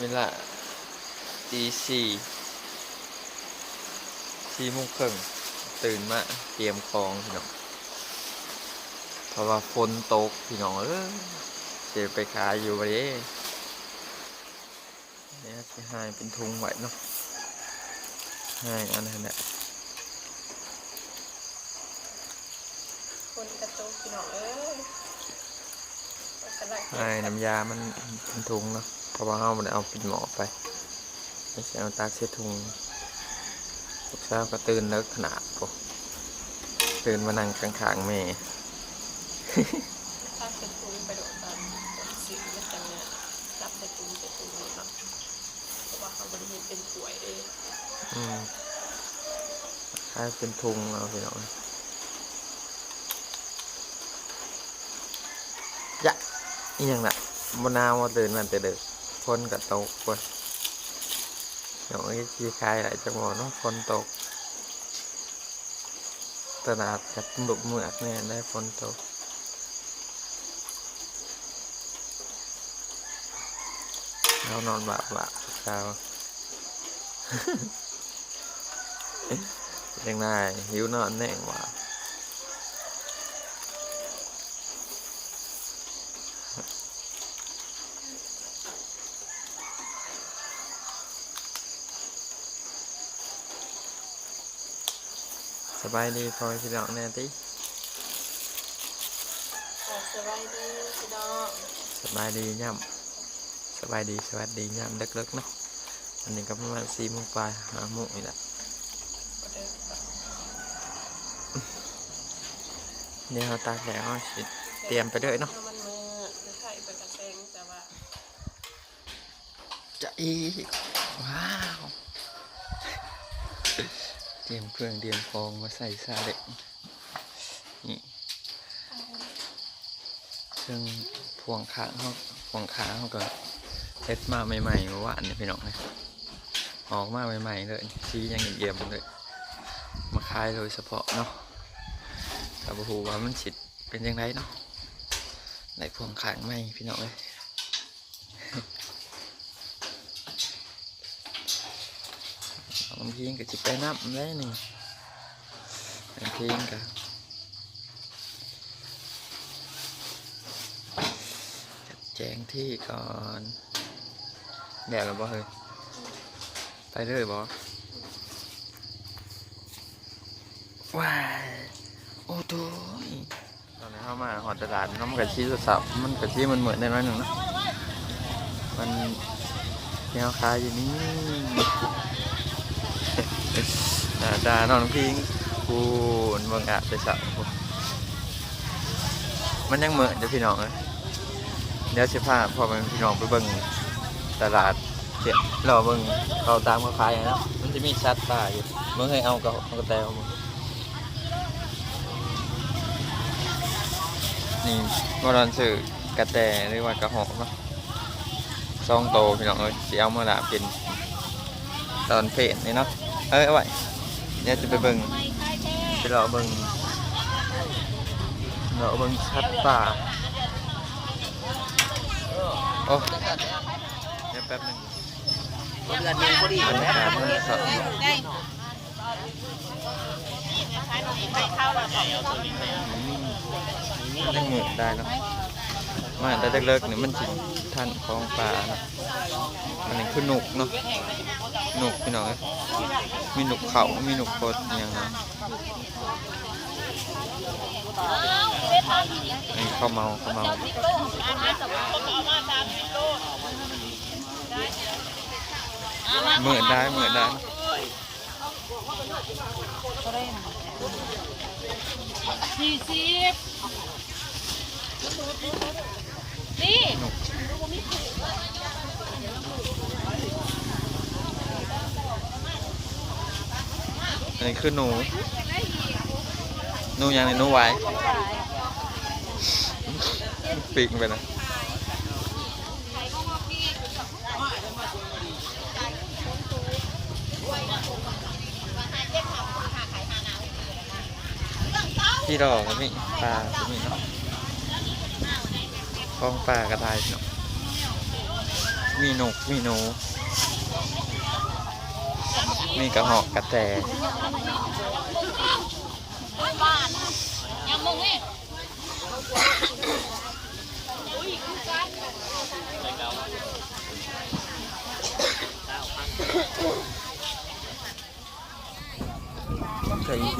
เวลาตีสี่สี่โมงครึ่งตื่นมาเตรียมของพี่น้องเพราะว่าฝนตกพี่น้องเออเจะไปขายอยู่วันนี้เนี่ยจะให้เป็นทุงไว้เนาะให้อันนั้นแหละคนกระตุกพี่น้องเอ้ยกำลังเก็บให้น้ำยามันเป็นทุงเนาะ เพราะว่าเราไม่ได้เอาปิดหมอไปไม่ใช่เอาตากเช็ดทุงลูกสาวก็ตื่นเลิกขนาดปะตื่นมานั่งข้างๆแม่ถ้าเป็นตุ้งไปโดดตอนสีมันจะเนี่ยรับแต่ตุ้งแต่ตุ้งเนาะเพราะว่าเขาบริเวณเป็นป่วยเองอืมคล้ายเป็นทุงเอาไปหน่อยยะอีหยังน่ะมะนาวมาตื่นมันแต่เด็ก ฝนกับตกเว้ยเดี๋ยวไอ้ที่คล้ายอะไรจังหวะเนาะฝนตก ตลาดกับบุกเมือกแน่ได้ฝนตกเรานอนบาบาเช้ายังไงหิวนอนแน่งว่ะ บายดีพอพี่น้องแน่ติอ่าสบายดีพี่น้องสบายดีย่ำสบายดีสวัสดีย่ำเล็กๆเนาะอันนี้ก็ประมาณสี่โมงปลายห้าโมงนี่แหละก็เดินแบบเดี๋ยวเราตากแดดเอาสิเตรียมไปด้วยเนาะมันมือคือไข่เป็นกระเซงแต่ว่าจะอีกว้าว เตรียมเครื่องเตรียมของมาใส่ซาเล็กนี่เครื่องพวงขาเขาพวงขาเขาก็เซ็ตมาใหม่ๆเมื่อวานนี่พี่น้องเลยออกมาใหม่ๆเลยชี้ยังเยี่ยมเลย มาขายโดยเฉพาะเนาะกับหูว่ามันสิเป็นยังไงเนาะในพวงขางไหมพี่น้องเลยางทีก็จิไปน้ำได้นี่บางทีก็จัดแจงที่ก่อนแดดแล้วบ่เฮ้ยไปเลยบ่ว้ายโอ้โดยตอนนี้เข้ามาหอดตลาดน้ำกะชีสสับมันกะชีมันเหมือนในน้อยหนึ่งนะมันแนวคาอยู่นี่ หน้าตานองพิงกูนบิ่งอาบไปสาวมันยังเหมือนจะพี่น้องเลยเดี๋ยวสิพาพอแม่พี่น้องไปเบิ่งตลาดเดี๋ยรอเบิ่งเขาตามเขาขายนะมันจะมีชัดป่าอยู่เมื่อให้เอาก็เอากระแตเอามานี่มารอนสื่อกระแตหรือว่ากระหอกเนาะซองโตพี่น้องเอ้ยสิเอามาลาบกินตอนเพลนนี่เนาะ เอ้ยเอาไว้เดี๋ยวจะไปเบิ่งไปรอเบิ่งรอเบิ่งชัดป่าโอ้เดี๋ยวแป๊บหนึงเดือนหนึงพอดีบรรยากาศมันสดมันยังหมื่นได้เนาะมาแต่เล็กๆนี่มันสิท่านของป่าเนาะอันนี้คือหนุกเนาะ หนุกพี่น้องเอ้ยมีหนุกเขามีหนุกโคตรอหย่างเนาะนี่ข้าวเมาข้าวเมาเหมือนได้เหมือนได้สี่สิบนี่ หนุก อันนี้คือหนูหนูยังไงหนูไว้ปีกไปนะพี่ดอกก็มีปลาก็มีเนาะคลองปลาก็ได้เนาะมีนกมีหนู มีกระหอกกระแตยังมึงนี่ใจดี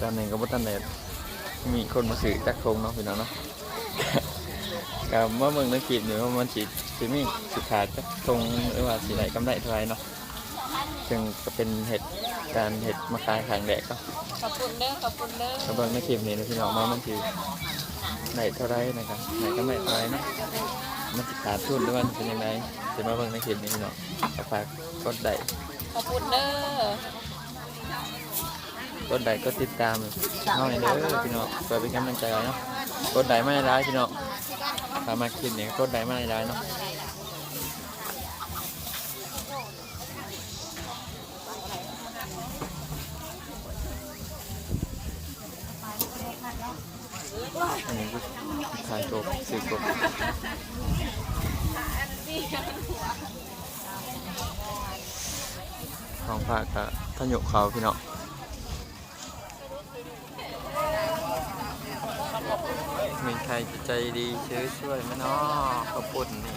ตอนนี้ก็บ่ทันได้มีคนมาซื้อจักทงเนาะพี่น้องเนาะ กับเมื่อเมืองในคลิปนี่ว่ามันสิสิมีสิขาดจักทงหรือว่าสิได้กำไรเท่าไหร่เนาะซึ่งก็เป็นเห็ดการเห็ดมาขายขายแดกก็ขอบคุณเด้อขอบคุณเด้อก็เบิ่งในคลิปนี้นะพี่น้องว่ามันสิได้เท่าไหร่นะครับได้กำไรเท่าไหร่เนาะมันสิขาดทุนหรือว่ามันเป็นยังไงสิมาเบิ่งในคลิปนี้พี่น้องก็ฝากกดไลค์ขอบคุณเด้อกดไลค์กดติดตามน้องในเด้อพี่น้องเพื่อเป็นกำลังใจเนาะกดไลค์ไม่ได้พี่น้อง ถ้ามาคลิปนี้กดไลค์ไม่ได้เนาะอันนี้ก็ถ่ายจบสื่อกบของฝากกับท่านหยกเขาพี่เน้อง มีใครจะใจดีซื้อช่วยไหมเนาะข้าวปุ้นนี่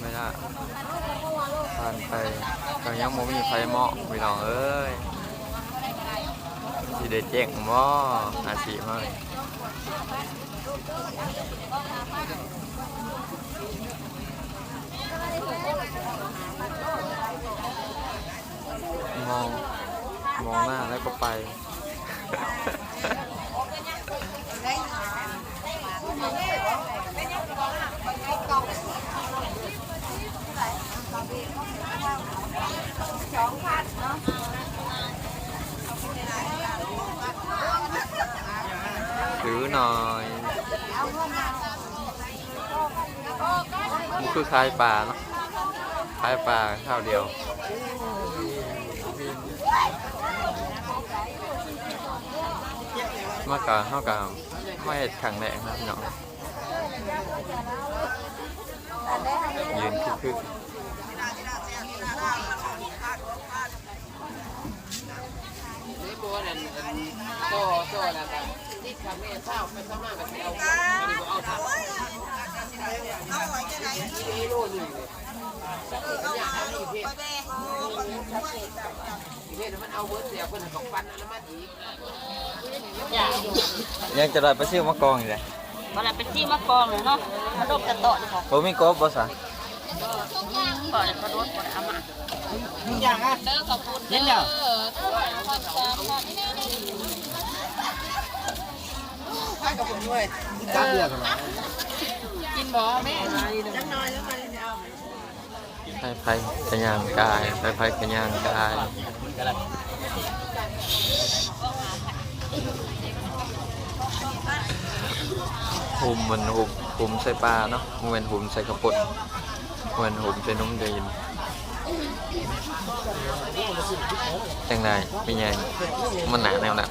ไม่ได้ผ่านไปก็ยังไม่มีไฟเหมาะพี่น้องเอ้ยที่ได้แจ้งหม้ออาชีพมาเลยมองมองหน้าแล้วก็ไป ถือหน่อยมันคือ มายป่าเนาะคลายป่าข้าวเดียวมากะเท่ากับไม่เห็ดขังแรงนะพี่น้องยืนคือนี่บัวนั่นโตโตแล้ก็ที่ทำ เศร้าไปสมัครกับเอาอันนี้เอาทับนี่โลนึงเลยอยากทำนี่เพศเนาเบิร์ดเสียคนของฟันแล้วมันอีกยังจะได้ไปซื้อมะกองอยู่เลยวันนั้นเป็นที่มะกองเลยเนาะมาดมกันโตะดีค่ะผมมีกบบ่สะก่อนมาดมก่อนเอามาเด้อ ขอบคุณเด้อขอบคุณกินบ่แม่ไปไผ่ขยางกายไปไผ่ขยางกายหุ่มมันหุ่มหุ่มใส่ปลาเนาะมันเป็นหุ่มใส่ข้าวปุ้นมันเป็นหุ่มใส่นมเดืนจังไดเป็นไงมันหนาแนวหนัก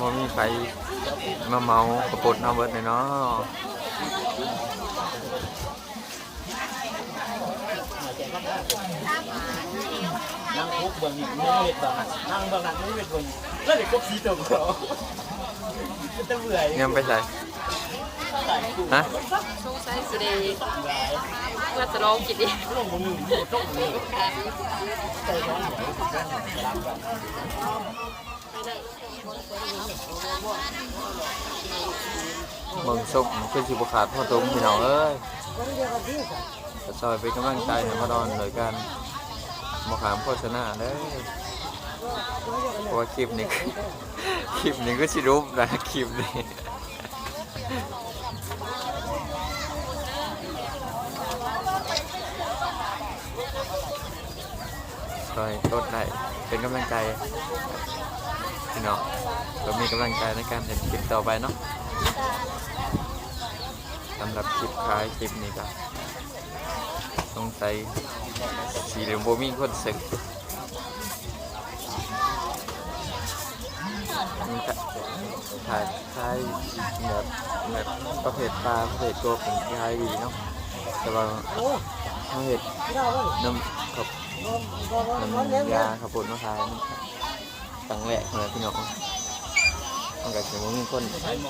มมีไฟมาเมากระปดเอาเบิดเลยเนาะนั่งคุกเบื้องนี้ไม่เห็ดบางนั่งบื้องนั้นไม่เห็ดบื้องแล้วเด็กก็ขี้ตัวเขาจะเบื่อเงินไปใส่ฮะสงสัยสิได้เพื่อจะลองกินดิลง บนหนึ่งตกหนึ่งเบิ่งสุกคือสิบขาดพ่อตุ้มพี่น้องเอ้ยก็ซอยเป็นกำลังใจให้พ่อดอนโดยการมาขามโฆษณาเด้อเพราะว่าคลิปนี้คลิปนี้ก็ชิรูปนะคลิปนี้คอยกดไลค์เป็นกำลังใจ พี่น้องก็มีกำลังใจในการเห็นคลิปต่อไปเนาะสำหรับคลิปท้ายคลิปนี้ก็สงสัยสีเหลืองโบมีคนสึกนี่ก็ถ่ายท้ายแบบแบบประเภทปลาประเภทตัวเป็นท้ายดีเนาะแต่ว่าเขาเห็ดน้ำกับมันยาขับปุ่นมะพร้าว รั้งแหลกเลยพี่น้องมันก็จะมีคน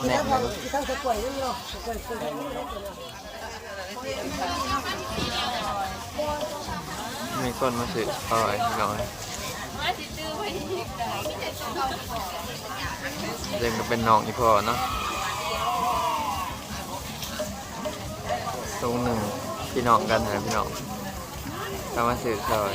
แนะนำมีคนมาซื้ออร่อยพี่น้องเรื่องก็เป็นน้องอีพ่อเนาะตรงหนึ่งพี่น้องกันนะพี่น้องก็มาซื้อซอย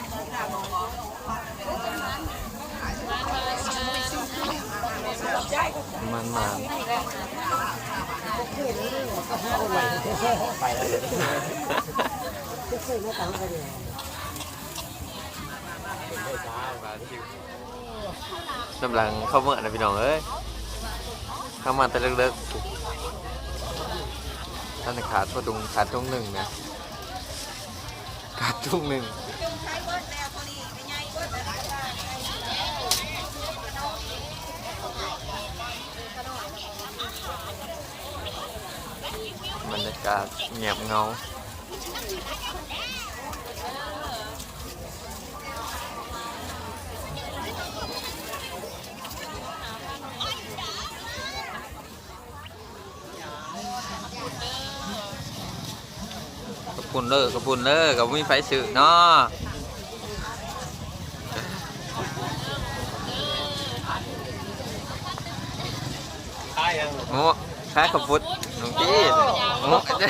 มันมาไปแล้วเดี๋ยวกำลังเข้าเมื่อนะพี่น้องเอ้ยเข้ามาแต่เลิกๆท่านขาดพอตุงขาดทุ่งหนึ่งนะขาดทุ่งหนึ่ง กาศเงียบเงาขอบคุณเด้อขอบคุณเด้อกับมีไฟสื่อเนาะตายยังโอ้ค้ายขอบคุณหลวงพี่ โอ้ได้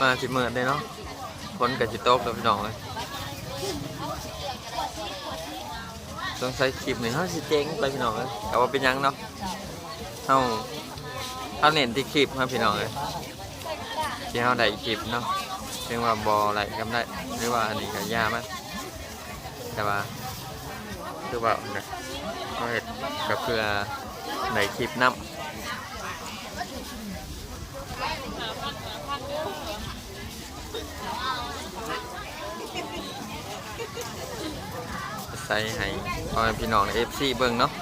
มาสิเมื่อได้เนาะ คนกับจิตโต๊กแล้วพี่น้องเลยต้องใช้คลิปนี่เขาสิเจ๊งไปพี่น้องเลยแต่ว่าเป็นยังเนาะเขาเขาเน้นที่คลิปครับพี่น้องเลยที่เขาได้คลิปเนาะเรียกว่าบออะไรก็ได้หรือว่าอันนี้ก็ยากมั้ยแต่ว่าคือว่าเนี่ยเขาเห็ดก็เพื่อในคลิปนํ ใส่ให้พ่อแม่พี่น้องเอฟซีเบิ่งเนาะ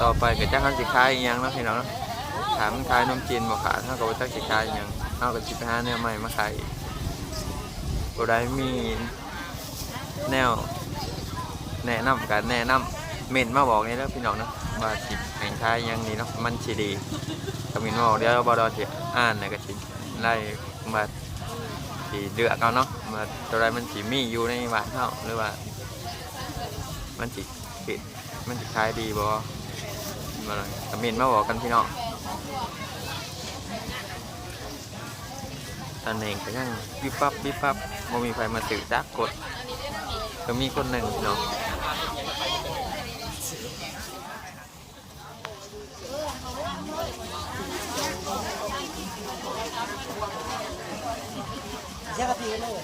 ต่อไปก็จะเขาสิขายอีหยังเนาะพี่น้องเนาะถามมันขายนมจีนบ่ขาดเท่ากับว่าจะสิขายอีหยังเท่ากับสิไปหาเนื้อใหม่มาขายอีกบ่ได้มีแนวแนะนำกันแนะนำเม่นมาบอกนี่แล้วพี่น้องเนาะว่าสิแข่งขายยังนี่เนาะมันสิดีก็มีมาบอกเดี๋ยวบ่ดอสิอ่านนะก็สิไล่มา สีเลือกเอาเนาะว่าตัวใดมันสิมีอยู่ในบ้านเฮาหรือว่า มันสิคิดมันสิขายดีบ่มาเลยคอมเม่นมาบอกกันพี่น้องตอนเองก็ยังวิบปับวิบปับบ่มีไฟมาสื่อจักกดก็มีคนหนึ่งเนาะ ช่กะเลย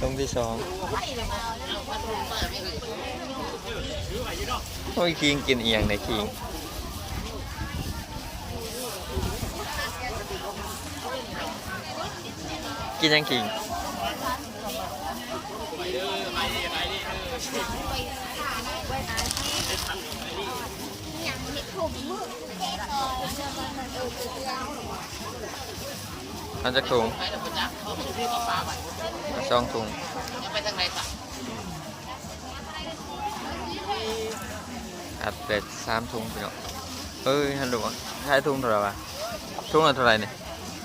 ตรงที่สอง โอ้ยคิงกินเอียงในคิงกินยังคิงมันจะถุงสองถุงไปทางไหนต่อ อัดเป็ดสามถุงพี่น้องเอ้ยฮัลโหลใช้ถุงเท่าไหร่วะถุงละเท่าไหร่เนี่ย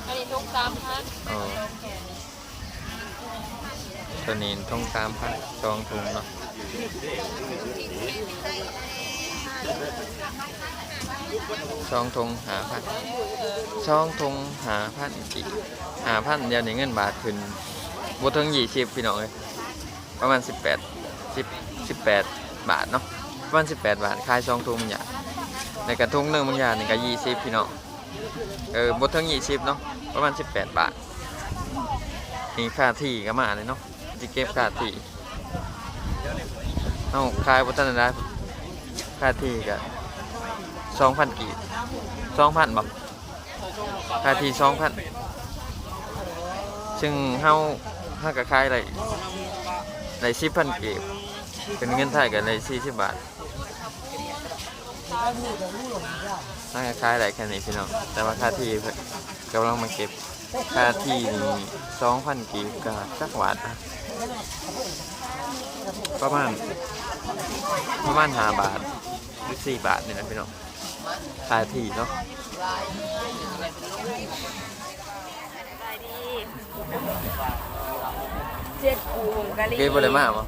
อันนี้ทุกสามพันอ๋อตัวนี้ถุงสามพันสองถุงเนาะสองถุงหาพันสองถุงหาพันอีกหาพันเดียวในเงินบาทขึ้นบถึงยี่สิบพี่น้องเลยประมาณสิบแปดสิบสิบแปดบาทเนาะ ประมาณสิบแปดบาทขายสองถุงมันอย่างในกระทุงหนึ่งบางอย่างนี่ก็ยี่สิบพี่น้องเออบถึงยี่สิบเนาะประมาณสิบแปดบาทนี่ค่าที่ก็มาเลยเนาะจะเก็บค่าที่เอาขายบทันได้ค่าที่ก็สองพันกีบสองพันบอกค่าที่สองพันซึ่งเฮาเฮาก็ขายได้ได้สิบพันกีบเป็นเงินไทยกันได้สี่สิบบาท น่าจะขายได้แค่นี้พี่น้อง แต่ว่าค่าที่เพิ่นกำลังมาเก็บค่าที่นี่สองพันกีบก็จักหวาดนะประมาณประมาณห้าบาทหรือสี่บาทนี่นะพี่น้องค่าที่เนาะเจ็ดปูผงกะหรี่เก็บบ่ได้มากบ่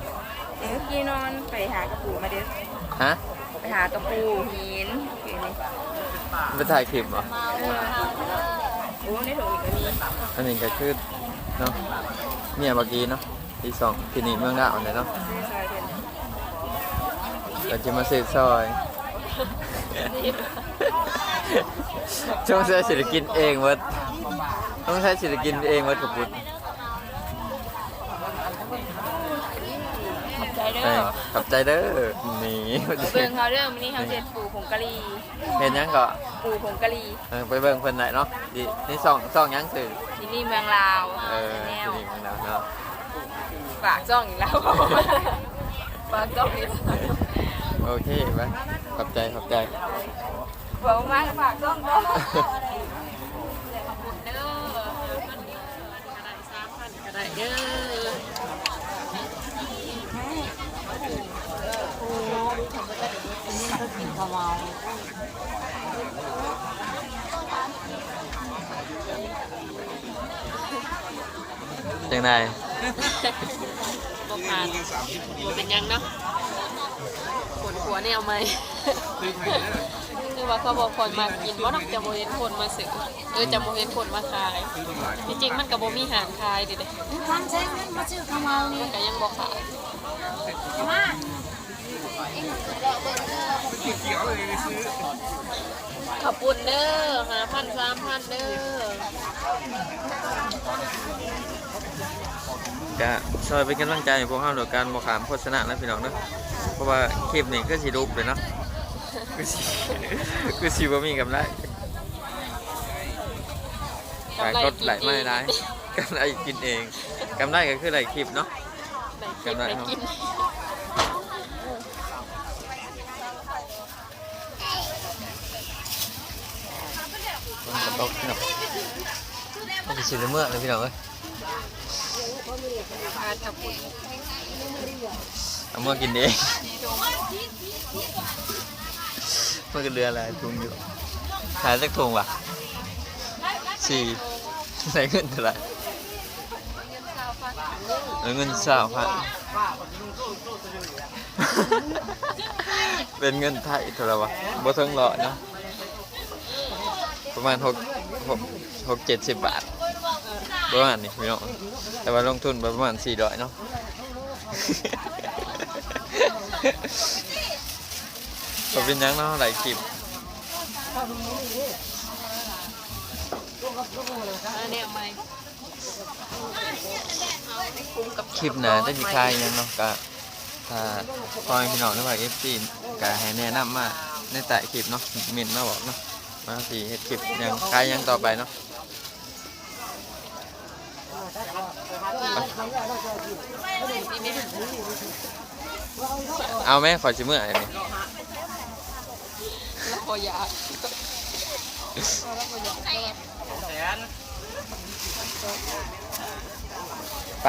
เมื่อกี้นอนไปหากระปูมาเด้อฮะไป หากระปูหินไปถ่ายคลิปบ่เออโอ้ในถุงอีกก็มีอันนี้ก็คือเนาะเมียเมื่อกี้เนาะที่สองที่นี่เมืองดาวเนี่ยเนาะในซอยเพิ่นเราจะมาซื้อซอยช่วงใช้ศิลกินเองเวัดต้องใช้ศิลกินเองเวัดกับพุทธ ขอบใจ เด้ใช่อขอบใจเด้อนี่เบิ่งเขาเด้อมื้อนี้เขาเจ็ดปูผงกะหรี่เห็นยังก็ปูผงกะหรี่เออไปเบิ่งเพิ่นได้เนาะนี่นี่ซองซองยังซื้อที่นี่เมืองลาวเออแนที่วนี่เมืองดาวเนาะฝากจ้องอีกแล้วฝากจ้องอีกแล้วโอเคไปขอบใจขอบใจบอกมาฝากจ้องเด้อเด้อมันกระไดสามพันกระไดเด้อ จังไดบ่ผ่านบ่เป็นหยังเนาะขนหัวเนี่ยเอาไหมคือว่าเขาบอกคนมากินบ่ต้องจะบ่เห็นคนมาซื้อเออจะบ่เห็นคนมาขาย จริงๆมันก็บ่มีหารขายดิเด้ทำใช้เงินมาซื้อขาวเมานี่ก็ยังบ่ขายมาขอบคุณเด้อหาพันสามพันเด้อ ก็ซอยเป็นกำลังใจให้พวกเราโดยการบ่ขามโฆษณานะพี่น้องเนาะเพราะว่าคลิปนี้ก็สิรูปเลยเนาะคือสิคือสิบ่มีกำไรฝากกดไลค์มาให้ได้กำไรกินเองกำไรก็คือไลค์คลิปเนาะได้กินจำได้ได้ครับกินมันก็ตกเนาะมันสิสิเมื่อเลยพี่น้องเอ้ย ทานขอบคุณเอามื่อกินเองมันก็เรืออะไรทุงอยู่ขายสักทุงวะสี่ใส่เงินเท่าไหร่เอาเงินสาวพันเป็นเงินไทยเท่าไหร่วะบ่ถึงร้อยเนาะประมาณหกหกหกเจ็ดสิบบาทประมาณนี้พี่น้อง แต่ว่าลงทุนไปประมาณสี่ร้อยเนาะก็เป็นยังเนาะหลายคลิปอันนี้เอาไหมคลิปหน้าจะสิคายหยังเนาะก็ถ้าพอให้พี่น้องได้ว่า FC ก็ให้แนะนำมาในใต้คลิปเนาะมินมาบอกเนาะมาสิเฮ็ดคลิปยังคายหยังต่อไปเนาะ เอาไหมขอชิมเมื่อไหร่นี่แล้วพอยากไป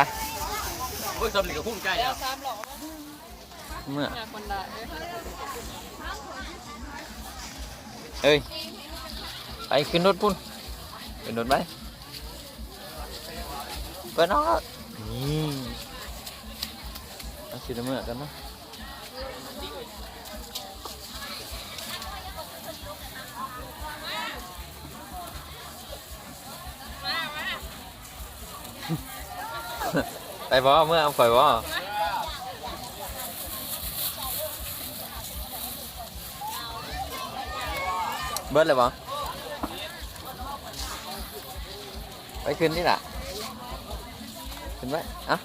โอ้ยสมนี่ก็พุ่งใกล้แล้วสามหลอกเมื่อหาคนได้เอ้ย ไปขึ้นรถพุ่นขึ้นรถไปเปิดน้อง นี่เอาชิมเมื่อกันเนาะไปบ่เมื่อเอาข่อยบ่เบิดเลยบ่ไปขึ้นนี่ล่ะ ขึ้นไว้อะ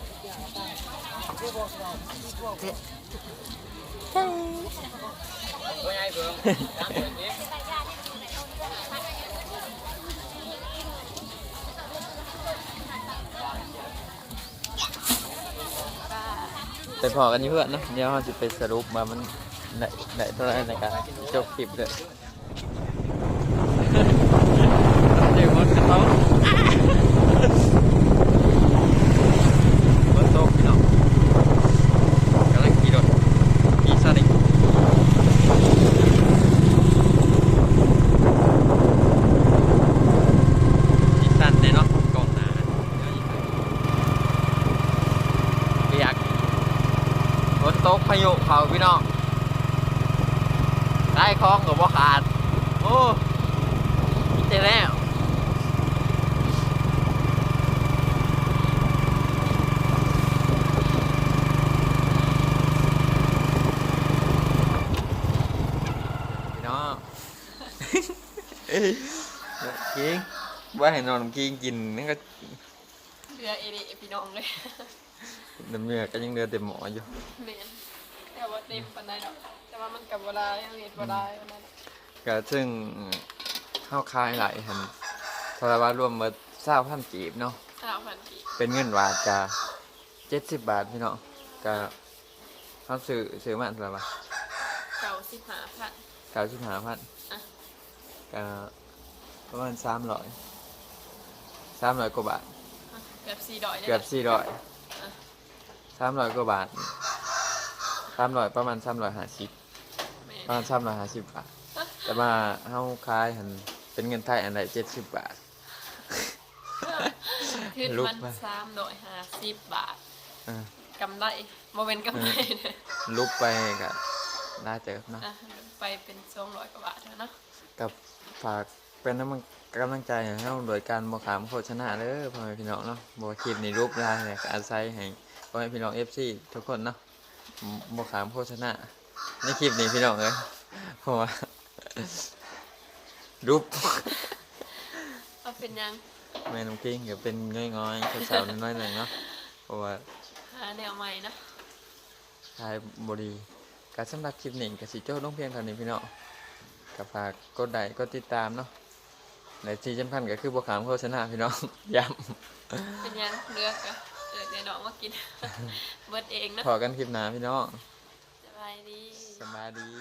ไปพอกันอยู่เพื่อนนะเดี๋ยวเราจะไปสรุปมามันได้ได้เท่าไหรในการจบคลิปเลยเดี๋ยวมันกระโต๊ะบนโต๊ะพี่น้องกำลังขี่รถขี่ซาเล้งขี่สั้นเลยเนาะกล่องหนาเดี๋ยวอีกไปอยากฝนตกพายุเขาพี่น้อง ได้องกับว่าขาด โอ้เจ๊แล้วพี่น้องกินว่าให้นอนกินกินนั่นก็เรือเอเดพี่น้องเลยน้ำเนื้อก็ยังเดือเต็มหมออยู่เมนแต่ว่าเต็มปานใดดอก ว่ามันกับเวลายังเรียนบ่ได้ปานนั้นก็ซึ่งเข้าคายหลายหันสารวัตรรวมมาเศร้าพันกีบเนาะสามพันกี่เป็นเงินบาทจะเจ็ดสิบบาทพี่น้องก็เขาซื้อซื้อมาเท่าไหร่วะเก่าสิบห้าพันเก้าสิบห้าพันอะ ก็ประมาณสามร้อยสามร้อยกว่าบาท อะเกือบสี่ดอยได้เกือบสี่ร้อยอะสามร้อยกว่าบาทสามร้อยประมาณสามร้อยห้าสิบแม่ ประมาณสามร้อยห้าสิบบาท แต่มาเฮาคายหันเป็นเงินไทยอันใดเจ็ดสิบบาท ขึ้นลุกมันมา สามดอยห้าสิบบาทอ่ากำไรโมเป็นกำไรเลยลุกไปก็น่าเจอเนาะ อะไปเป็นสองร้อยกว่าบาทแล้วเนาะกับฝากเป็นน้ำมันกำลังใจให้เราโดยการบอขามโฆษณาเด้อพ่อแม่พี่น้องเนาะบอคลิปในรูปได้เนี่ยก็อาศัยให้พ่อแม่พี่น้องเอฟซีทุกคนเนาะบอขามโฆษณา ในคลิปนี้พี่น้องเลยเพราะว่ารูปเอาเป็นยัง แม่น้องกิ้งก็เป็นง่อยๆสาวๆน้อยๆหนึ่งเนาะเพราะว่า หาแนวใหม่นะทายบดีการสำหรับคลิปนี้กับสิโจ้ลงเพียงเท่านี้พี่น้องกับฝากกดไลค์กดติดตามเนาะในที่สำคัญก็คือบอขามโฆษณาพี่น้อง ย้ำเป็นยังเลือกอะเออเดี๋ยวน้องมากิน เบิดเองเนาะพอกันคลิปหน้าพี่น้อง สบายดี จะมาดี